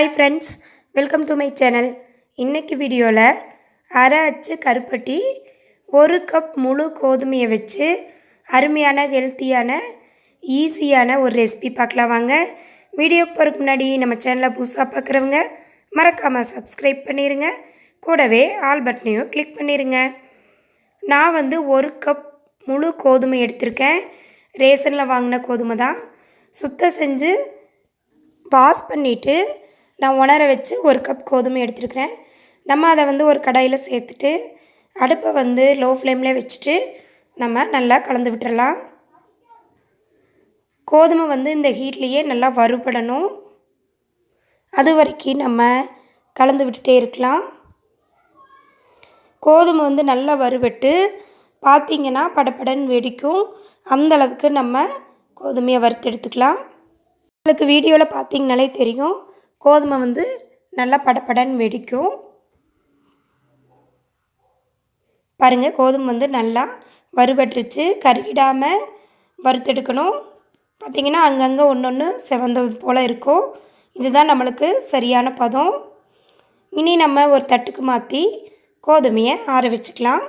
Hi friends welcome to my channel இன்றைக்கி வீடியோவில் அரை அச்சு கருப்பட்டி ஒரு கப் முழு கோதுமையை வச்சு அருமையான ஹெல்த்தியான ஈஸியான ஒரு ரெசிபி பார்க்கலாம் வாங்க. வீடியோ போகிறதுக்கு முன்னாடி நம்ம சேனலை புதுசாக பார்க்குறவங்க மறக்காமல் சப்ஸ்கிரைப் பண்ணிடுங்க கூடவே ஆல் பட்டனையும் கிளிக் பண்ணிடுங்க நான் வந்து ஒரு கப் முழு கோதுமை எடுத்திருக்கேன். ரேஷனில் வாங்கின கோதுமை தான். சுத்தம் செஞ்சு வாஷ் பண்ணிவிட்டு நான் உணர வச்சு ஒரு கப் கோதுமை எடுத்துருக்கிறேன். நம்ம அதை வந்து ஒரு கடாயில் சேர்த்துட்டு அடுப்பை வந்து லோ ஃப்ளேமில் வச்சுட்டு நம்ம நல்லா கலந்து விட்டுறலாம். கோதுமை வந்து இந்த ஹீட்லேயே நல்லா வறுபடணும். அது வரைக்கும் நம்ம கலந்து விட்டுட்டே இருக்கலாம். கோதுமை வந்து நல்லா வறுபட்டு பார்த்திங்கன்னா படப்படன்னு வெடிக்கும். அந்தளவுக்கு நம்ம கோதுமையை வறுத்து எடுத்துக்கலாம். உங்களுக்கு வீடியோவில் பார்த்திங்கனாலே தெரியும். கோதுமை வந்து நல்லா படப்படன்னு வெடிக்கும். பாருங்கள் கோதுமை வந்து நல்லா வறுபட்டுருச்சு. கருகிடாமல் வறுத்தெடுக்கணும். பார்த்திங்கன்னா அங்கங்கே ஒன்று ஒன்று செவந்தது போல் இருக்கும். இதுதான் நம்மளுக்கு சரியான பதம். இனி நம்ம ஒரு தட்டுக்கு மாற்றி கோதுமையை ஆற வச்சுக்கலாம்.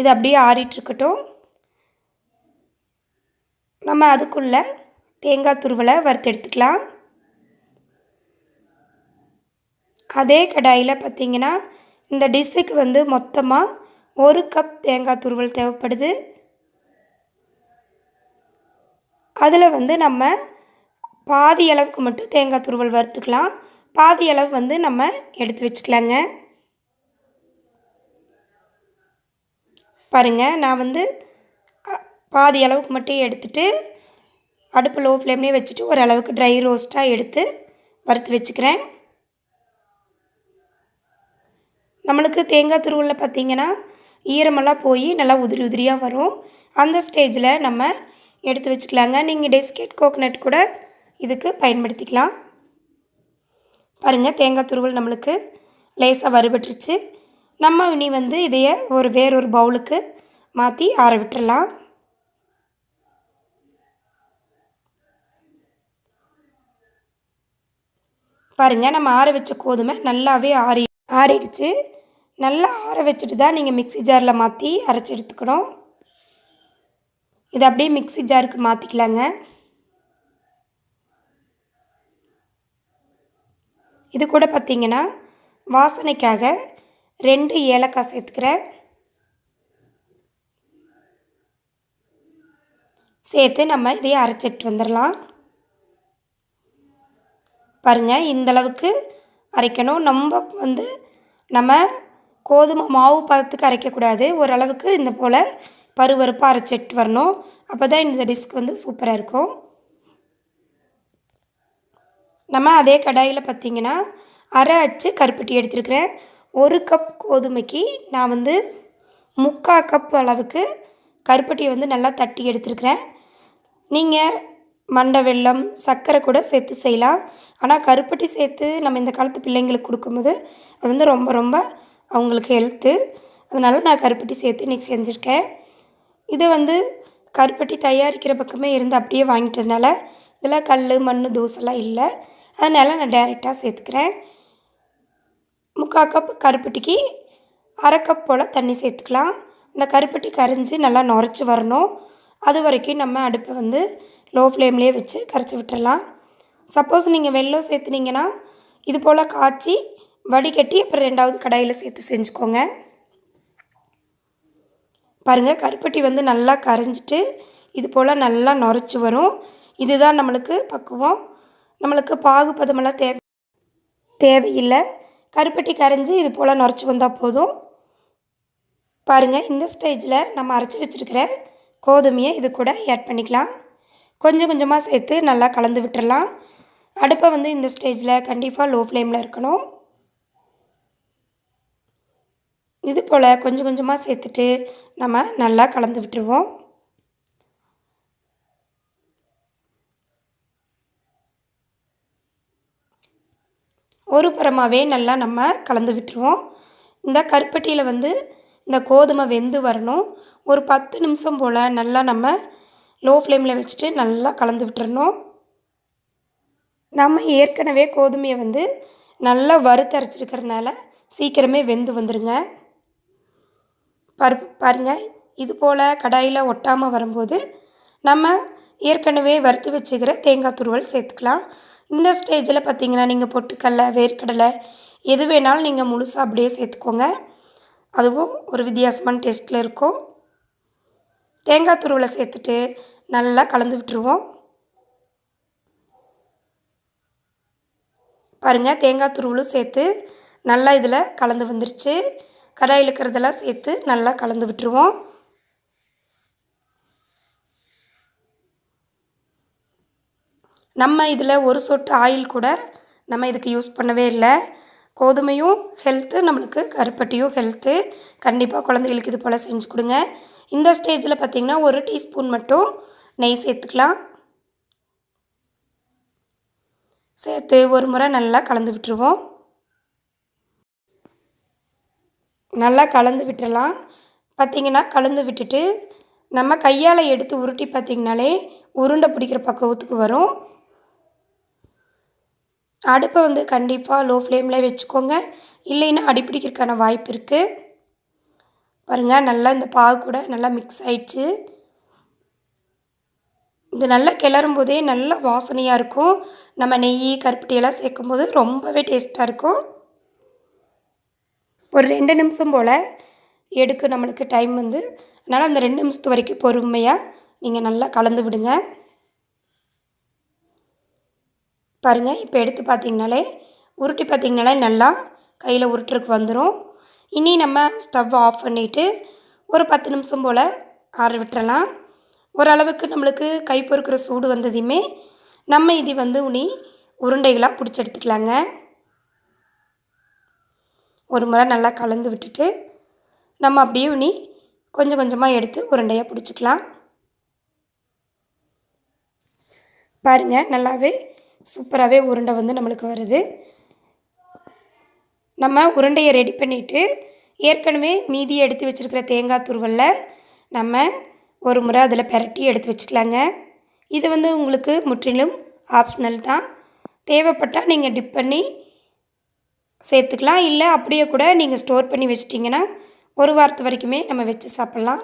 இது அப்படியே ஆறிட்டுருக்கட்டும் நம்ம அதுக்குள்ளே தேங்காய் துருவலை வறுத்தெடுத்துக்கலாம் அதே கடாயில் பார்த்திங்கன்னா இந்த டிஷ்ஷுக்கு வந்து மொத்தமாக ஒரு கப் தேங்காய் துருவல் தேவைப்படுது. அதில் வந்து நம்ம பாதி அளவுக்கு மட்டும் தேங்காய் துருவல் வறுத்துக்கலாம். பாதி அளவு வந்து நம்ம எடுத்து வச்சுக்கலாங்க. பாருங்கள் நான் வந்து பாதி அளவுக்கு மட்டும் எடுத்துகிட்டு அடுப்பு லோ ஃப்ளேம்லேயே வச்சுட்டு ஒரு அளவுக்கு ட்ரை ரோஸ்ட்டாக எடுத்து வறுத்து வச்சுக்கிறேன். நம்மளுக்கு தேங்காய் துருவலில் பார்த்திங்கன்னா ஈரமெல்லாம் போய் நல்லா உதிரி உதிரியாக வரும். அந்த ஸ்டேஜில் நம்ம எடுத்து வச்சுக்கலாங்க. நீங்கள் டெஸ்கேட் கோகனட் கூட இதுக்கு பயன்படுத்திக்கலாம். பாருங்கள் தேங்காய் துருவல் நம்மளுக்கு லேசாக வறுபட்டுருச்சு. நம்ம இனி வந்து இதைய ஒரு வேறொரு பவுலுக்கு மாற்றி ஆற விட்டுடலாம் பாருங்கள் நம்ம ஆற வச்ச கோதுமை நல்லாவே ஆறி ஆறிடுச்சு. நல்லா ஆற வச்சுட்டு தான் நீங்கள் மிக்சி ஜாரில் மாற்றி அரைச்சி எடுத்துக்கணும். இதை அப்படியே மிக்சி ஜாருக்கு மாற்றிக்கலாங்க இது கூட பார்த்திங்கன்னா வாசனைக்காக ரெண்டு ஏலக்காய் சேர்த்துக்கிறேன். சேர்த்து நம்ம இதையே அரைச்சிட்டு வந்துடலாம் பாருங்கள் இந்தளவுக்கு அரைக்கணும். நம்ம வந்து நம்ம கோதுமை மாவு பதத்துக்கு அரைக்கக்கூடாது. ஓரளவுக்கு இந்த போல் பருவறுப்பாக அரைச்சிட்டு வரணும். அப்போ தான் இந்த டிஸ்க் வந்து சூப்பராக இருக்கும். நம்ம அதே கடாயில் பார்த்திங்கன்னா அரை அச்சு கருப்பட்டி எடுத்துருக்கிறேன். ஒரு கப் கோதுமைக்கு நான் வந்து முக்கால் கப் அளவுக்கு கருப்பட்டியை வந்து நல்லா தட்டி எடுத்துருக்கிறேன். நீங்கள் மண்டை வெல்லம் சர்க்கரை கூட சேர்த்து செய்யலாம். ஆனால் கருப்பட்டி சேர்த்து நம்ம இந்த காலத்து பிள்ளைங்களுக்கு கொடுக்கும்போது அது வந்து ரொம்ப ரொம்ப அவங்களுக்கு ஹெல்த்து அதனால் நான் கருப்பட்டி சேர்த்து இன்றைக்கி செஞ்சுருக்கேன். இது வந்து கருப்பட்டி தயாரிக்கிற பக்கமே இருந்து அப்படியே வாங்கிட்டதுனால இதில் கல் மண் தூசெல்லாம் இல்லை. அதனால் நான் டைரெக்டாக சேர்த்துக்கிறேன். முக்கால் கப் கருப்பட்டிக்கு அரை கப் போல் தண்ணி சேர்த்துக்கலாம். அந்த கருப்பட்டி கரைஞ்சி நல்லா நுரைச்சி வரணும். அது வரைக்கும் நம்ம அடுப்பை வந்து லோ ஃப்ளேம்லேயே வச்சு கரைச்சி விட்டுடலாம் சப்போஸ் நீங்கள் வெள்ளம் சேர்த்துனீங்கன்னா இது போல் காய்ச்சி வடிகட்டி அப்புறம் ரெண்டாவது கடாயில் சேர்த்து செஞ்சுக்கோங்க. பாருங்கள் கருப்பட்டி வந்து நல்லா கரைஞ்சிட்டு இது போல் நல்லா நுரைச்சி வரும். இதுதான் நம்மளுக்கு பக்குவம். நம்மளுக்கு பாகுபதமெல்லாம் தேவை தேவையில்லை. கருப்பட்டி கரைஞ்சி இது போல் நுரைச்சி வந்தால் போதும். பாருங்கள் இந்த ஸ்டேஜில் நம்ம அரைச்சி வச்சுருக்கிற கோதுமையை இது கூட ஆட் பண்ணிக்கலாம். கொஞ்சம் கொஞ்சமாக சேர்த்து நல்லா கலந்து விட்டுடலாம் அடுப்பை வந்து இந்த ஸ்டேஜில் கண்டிப்பாக லோ ஃப்ளேமில் இருக்கணும். இது போல் கொஞ்சம் கொஞ்சமாக சேர்த்துட்டு நம்ம நல்லா கலந்து விட்டுருவோம். ஒரு புறமாகவே நல்லா நம்ம கலந்து விட்டுருவோம். இந்த கருப்பட்டியில் வந்து இந்த கோதுமை வெந்து வரணும். ஒரு பத்து நிமிஷம் போல் நல்லா நம்ம லோ ஃப்ளேமில் வச்சுட்டு நல்லா கலந்து விட்டுறணும். நம்ம ஏற்கனவே கோதுமையை வந்து நல்லா வறுத்தரைச்சிருக்கிறதுனால சீக்கிரமே வெந்து வந்துடுங்க பருப்பு பாருங்கள் இது போல் கடாயில் ஒட்டாமல் வரும்போது நம்ம ஏற்கனவே வறுத்து வச்சுக்கிற தேங்காய் துருவல் சேர்த்துக்கலாம். இந்த ஸ்டேஜில் பார்த்தீங்கன்னா நீங்கள் பொட்டுக்கடலை வேர்க்கடலை எது வேணாலும் நீங்கள் முழுசாக அப்படியே சேர்த்துக்கோங்க. அதுவும் ஒரு வித்தியாசமான டேஸ்ட்டில் இருக்கும். தேங்காய் துருவலை சேர்த்துட்டு நல்லா கலந்து விட்டுருவோம். பாருங்கள் தேங்காய் துருவலும் சேர்த்து நல்லா இதில் கலந்து வந்துருச்சு. கடாயில் இருக்கிறதெல்லாம் சேர்த்து நல்லா கலந்து விட்டுருவோம். நம்ம இதில் ஒரு சொட்டு ஆயில் கூட நம்ம இதுக்கு யூஸ் பண்ணவே இல்லை. கோதுமையும் ஹெல்த்து நம்மளுக்கு கருப்பட்டியும் ஹெல்த்து. கண்டிப்பாக குழந்தைகளுக்கு இது போல் செஞ்சு கொடுங்க. இந்த ஸ்டேஜில் பார்த்திங்கன்னா ஒரு டீஸ்பூன் மட்டும் நெய் சேர்த்துக்கலாம். சேர்த்து ஒரு முறை நல்லா கலந்து விட்டுருவோம். நல்லா கலந்து விட்டுறலாம். பார்த்திங்கன்னா கலந்து விட்டுட்டு நம்ம கையால் எடுத்து உருட்டி பார்த்திங்கனாலே உருண்டை பிடிக்கிற பக்குவத்துக்கு வரும். அடுப்பை வந்து கண்டிப்பாக லோ ஃப்ளேமில் வச்சுக்கோங்க. இல்லைன்னா அடிப்பிடிக்கிறதுக்கான வாய்ப்பு இருக்குது பாருங்கள் நல்லா இந்த பாகு கூட நல்லா மிக்ஸ் ஆயிடுச்சு. இது நல்லா கிளறும் போதே நல்ல வாசனையாக இருக்கும். நம்ம நெய் கருப்பட்டியெல்லாம் சேர்க்கும் போது ரொம்பவே டேஸ்ட்டாக இருக்கும். ஒரு ரெண்டு நிமிஷம் போல் எடுக்க நம்மளுக்கு டைம் வந்து. அதனால் அந்த ரெண்டு நிமிஷத்து வரைக்கும் பொறுமையாக நீங்கள் நல்லா கலந்து விடுங்க. பாருங்கள் இப்போ எடுத்து பார்த்திங்கனாலே உருட்டி பார்த்திங்கனாலே நல்லா கையில் உருட்டுறதுக்கு வந்துடும் இனி நம்ம ஸ்டவ் ஆஃப் பண்ணிவிட்டு ஒரு பத்து நிமிஷம் போல் ஆற விட்டுறலாம். ஓரளவுக்கு நம்மளுக்கு கை பொறுக்கிற சூடு வந்ததையுமே நம்ம இது வந்து உனி உருண்டைகளாக பிடிச்சி எடுத்துக்கலாங்க. ஒரு முறை நல்லா கலந்து விட்டுட்டு நம்ம அப்படியே உனி கொஞ்சம் கொஞ்சமாக எடுத்து உருண்டையாக பிடிச்சிக்கலாம். பாருங்கள் நல்லாவே சூப்பராகவே உருண்டை வந்து நம்மளுக்கு வருது. நம்ம உருண்டையை ரெடி பண்ணிவிட்டு ஏற்கனவே மீதியை எடுத்து வச்சுருக்கிற தேங்காய் துருவலில் நம்ம ஒரு முறை அதில் பெரட்டி எடுத்து வச்சுக்கலாங்க. இது வந்து உங்களுக்கு முற்றிலும் ஆப்ஷனல் தான். தேவைப்பட்டால் நீங்கள் டிப் பண்ணி சேர்த்துக்கலாம். இல்லை அப்படியே கூட நீங்கள் ஸ்டோர் பண்ணி வச்சிட்டிங்கன்னா ஒரு வாரத்து வரைக்குமே நம்ம வச்சு சாப்பிட்லாம்.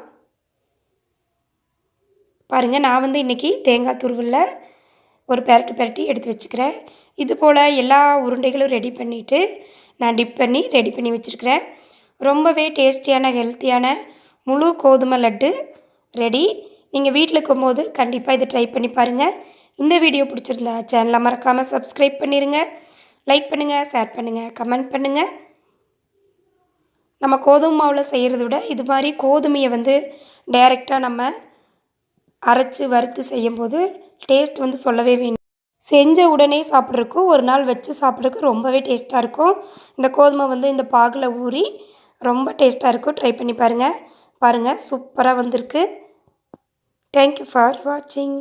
பாருங்கள் நான் வந்து இன்றைக்கி தேங்காய் துருவில் ஒரு பெரட்டு பெரட்டி எடுத்து வச்சுக்கிறேன். இது போல் எல்லா உருண்டைகளும் ரெடி பண்ணிவிட்டு நான் டிப் பண்ணி ரெடி பண்ணி வச்சுருக்கிறேன். ரொம்பவே டேஸ்டியான ஹெல்த்தியான முழு கோதுமை லட்டு ரெடி. நீங்கள் வீட்டில் இருக்கும்போது கண்டிப்பாக இதை ட்ரை பண்ணி பாருங்கள் இந்த வீடியோ பிடிச்சிருந்தா சேனலை மறக்காமல் சப்ஸ்கிரைப் பண்ணிடுங்க லைக் பண்ணுங்கள் ஷேர் பண்ணுங்கள் கமெண்ட் பண்ணுங்கள் நம்ம கோதுமை மாவில் செய்கிறத விட இது மாதிரி கோதுமையை வந்து டைரெக்டாக நம்ம அரைச்சி வறுத்து செய்யும்போது டேஸ்ட் வந்து சொல்லவே வேணும் செஞ்ச உடனே சாப்பிட்றதுக்கும் ஒரு நாள் வச்சு சாப்பிட்றதுக்கு ரொம்பவே டேஸ்ட்டாக இருக்கும். இந்த கோதுமை வந்து இந்த பாகில் ஊறி ரொம்ப டேஸ்ட்டாக இருக்கும். ட்ரை பண்ணி பாருங்கள் பாருங்கள் சூப்பராக வந்திருக்கு. தேங்க்யூ ஃபார் வாட்சிங்